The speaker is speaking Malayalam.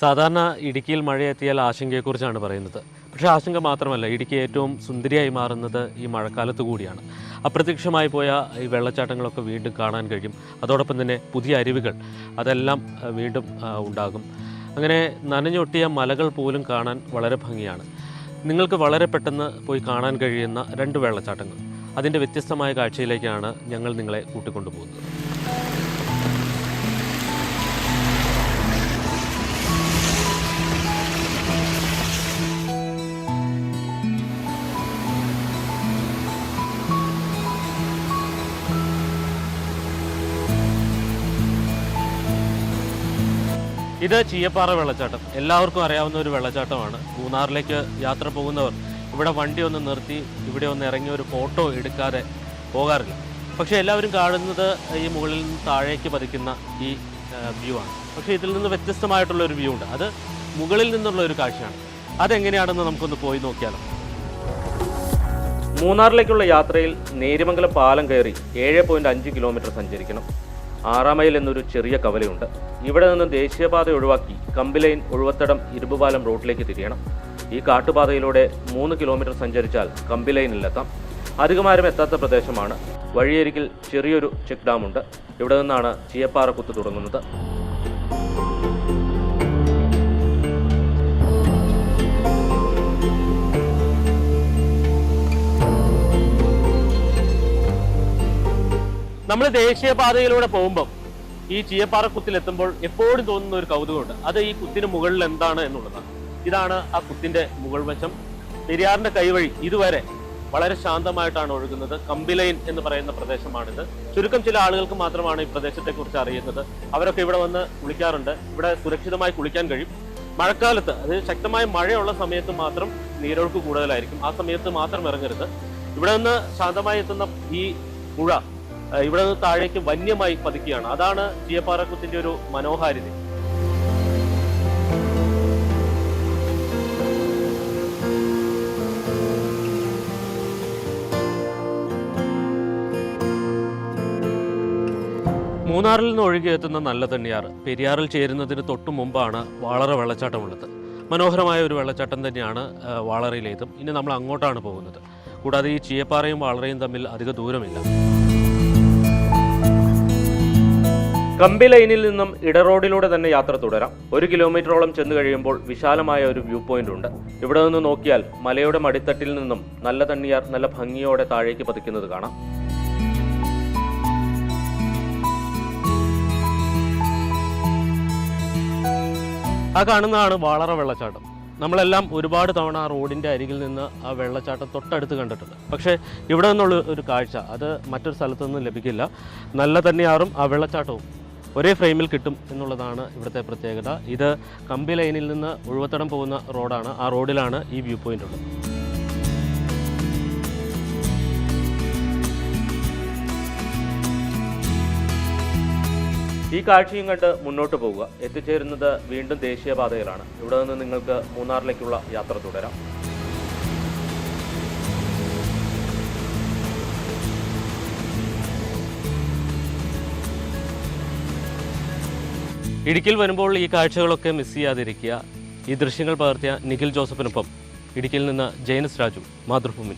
സാധാരണ ഇടുക്കിയിൽ മഴയെത്തിയാൽ ആശങ്കയെക്കുറിച്ചാണ് പറയുന്നത്. പക്ഷേ ആശങ്ക മാത്രമല്ല ഇടുക്കി ഏറ്റവും സുന്ദരിയായി മാറുന്നത് ഈ മഴക്കാലത്ത് കൂടിയാണ്. അപ്രത്യക്ഷമായി പോയ ഈ വെള്ളച്ചാട്ടങ്ങളൊക്കെ വീണ്ടും കാണാൻ കഴിയും. അതോടൊപ്പം തന്നെ പുതിയ അരുവികൾ അതെല്ലാം വീണ്ടും ഉണ്ടാകും. അങ്ങനെ നനഞ്ഞൊട്ടിയ മലകൾ പോലും കാണാൻ വളരെ ഭംഗിയാണ്. നിങ്ങൾക്ക് വളരെ പെട്ടെന്ന് പോയി കാണാൻ കഴിയുന്ന രണ്ട് വെള്ളച്ചാട്ടങ്ങൾ. അതിന്റെ വ്യത്യസ്തമായ കാഴ്ചയിലേക്കാണ് ഞങ്ങൾ നിങ്ങളെ കൂട്ടിക്കൊണ്ടുപോകുന്നത്. ഇത് ചീയപ്പാറ വെള്ളച്ചാട്ടം. എല്ലാവർക്കും അറിയാവുന്ന ഒരു വെള്ളച്ചാട്ടമാണ്. മൂന്നാറിലേക്ക് യാത്ര പോകുന്നവർ ഇവിടെ വണ്ടി ഒന്ന് നിർത്തി ഇവിടെ ഒന്ന് ഇറങ്ങി ഒരു ഫോട്ടോ എടുക്കാതെ പോകാറില്ല. പക്ഷേ എല്ലാവരും കാണുന്നത് ഈ മുകളിൽ നിന്ന് താഴേക്ക് പതിക്കുന്ന ഈ വ്യൂ ആണ്. പക്ഷേ ഇതിൽ നിന്ന് വ്യത്യസ്തമായിട്ടുള്ള ഒരു വ്യൂ ഉണ്ട്. അത് മുകളിൽ നിന്നുള്ള ഒരു കാഴ്ചയാണ്. അതെങ്ങനെയാണെന്ന് നമുക്കൊന്ന് പോയി നോക്കിയാലോ. മൂന്നാറിലേക്കുള്ള യാത്രയിൽ നേരിമംഗലം പാലം കയറി ഏഴ് പോയിന്റ് അഞ്ച് കിലോമീറ്റർ സഞ്ചരിക്കണം. ആറാമൈൽ എന്നൊരു ചെറിയ കവലയുണ്ട്. ഇവിടെ നിന്ന് ദേശീയപാത ഒഴിവാക്കി കമ്പിലൈൻ ഒഴുവത്തടം ഇരുമ്പുപാലം റോഡിലേക്ക് തിരിയണം. ഈ കാട്ടുപാതയിലൂടെ മൂന്ന് കിലോമീറ്റർ സഞ്ചരിച്ചാൽ കമ്പിലൈനിലെത്താം. അധികമാരും എത്താത്ത പ്രദേശമാണ്. വഴിയരികിൽ ചെറിയൊരു ചെക്ക് ഡാമുണ്ട്. ഇവിടെ നിന്നാണ് ചീയപ്പാറ കുത്ത് തുടങ്ങുന്നത്. നമ്മൾ ദേശീയപാതയിലൂടെ പോകുമ്പോൾ ഈ ചീയപ്പാറ കുത്തിലെത്തുമ്പോൾ എപ്പോഴും തോന്നുന്ന ഒരു കൗതുകമുണ്ട്. അത് ഈ കുത്തിന് മുകളിൽ എന്താണ് എന്നുള്ളതാണ്. ഇതാണ് ആ കുത്തിന്റെ മുകൾ വശം. പെരിയാറിന്റെ കൈവഴി ഇതുവരെ വളരെ ശാന്തമായിട്ടാണ് ഒഴുകുന്നത്. കമ്പിലൈൻ എന്ന് പറയുന്ന പ്രദേശമാണിത്. ചുരുക്കം ചില ആളുകൾക്ക് മാത്രമാണ് ഈ പ്രദേശത്തെ കുറിച്ച് അറിയുന്നത്. അവരൊക്കെ ഇവിടെ വന്ന് കുളിക്കാറുണ്ട്. ഇവിടെ സുരക്ഷിതമായി കുളിക്കാൻ കഴിയും. മഴക്കാലത്ത് അത് ശക്തമായ മഴയുള്ള സമയത്ത് മാത്രം നീരൊഴുക്ക് കൂടുതലായിരിക്കും. ആ സമയത്ത് മാത്രം ഇറങ്ങരുത്. ഇവിടെ നിന്ന് ശാന്തമായി എത്തുന്ന ഈ പുഴ ഇവിടെ നിന്ന് താഴേക്ക് വന്യമായി പതിക്കുകയാണ് അതാണ് ചീയപ്പാറക്കുത്തിന്റെ ഒരു മനോഹാരിത. മൂന്നാറിൽ നിന്ന് ഒഴുകിയെത്തുന്ന നല്ല തണ്ണിയാർ പെരിയാറിൽ ചേരുന്നതിന് തൊട്ടു മുമ്പാണ് വാളറ വെള്ളച്ചാട്ടമുള്ളത്. മനോഹരമായ ഒരു വെള്ളച്ചാട്ടം തന്നെയാണ് വാളറയിലേതും. ഇനി നമ്മൾ അങ്ങോട്ടാണ് പോകുന്നത്. കൂടാതെ ഈ ചീയപ്പാറയും വാളറയും തമ്മിൽ അധിക ദൂരമില്ല. കമ്പി ലൈനിൽ നിന്നും ഇടറോഡിലൂടെ തന്നെ യാത്ര തുടരാം. ഒരു കിലോമീറ്ററോളം ചെന്ന് കഴിയുമ്പോൾ വിശാലമായ ഒരു വ്യൂ പോയിന്റ് ഉണ്ട്. ഇവിടെ നിന്ന് നോക്കിയാൽ മലയുടെ മടിത്തട്ടിൽ നിന്നും നല്ല തണ്ണിയാർ നല്ല ഭംഗിയോടെ താഴേക്ക് പതിക്കുന്നത് കാണാം. ആ കാണുന്നതാണ് വാളറ വെള്ളച്ചാട്ടം. നമ്മളെല്ലാം ഒരുപാട് തവണ ആ റോഡിന്റെ അരികിൽ നിന്ന് ആ വെള്ളച്ചാട്ടം തൊട്ടടുത്ത് കണ്ടിട്ടുണ്ട്. പക്ഷേ ഇവിടെ നിന്നുള്ള ഒരു കാഴ്ച അത് മറ്റൊരു സ്ഥലത്തു നിന്നും ലഭിക്കില്ല. നല്ല തന്നെയാറും ആ വെള്ളച്ചാട്ടവും. ഒരേ ഫ്രെയിമിൽ കിട്ടും എന്നുള്ളതാണ് ഇവിടുത്തെ പ്രത്യേകത. ഇത് കമ്പി ലൈനിൽ നിന്ന് ഉഴുവത്തടം പോകുന്ന റോഡാണ്. ആ റോഡിലാണ് ഈ വ്യൂ പോയിന്റ് ഉള്ളത്. ഈ കാഴ്ചയും കണ്ട് മുന്നോട്ട് പോവുക. എത്തിച്ചേരുന്നത് വീണ്ടും ദേശീയപാതയിലാണ്. ഇവിടെ നിന്ന് നിങ്ങൾക്ക് മൂന്നാറിലേക്കുള്ള യാത്ര തുടരാം. ഇടുക്കിയിൽ വരുമ്പോൾ ഈ കാഴ്ചകളൊക്കെ മിസ് ചെയ്യാതിരിക്കുക. ഈ ദൃശ്യങ്ങൾ പകർത്തിയ നിഖിൽ ജോസഫിനൊപ്പം ഇടുക്കിയിൽ നിന്ന് ജയനസ് രാജു മാതൃഭൂമി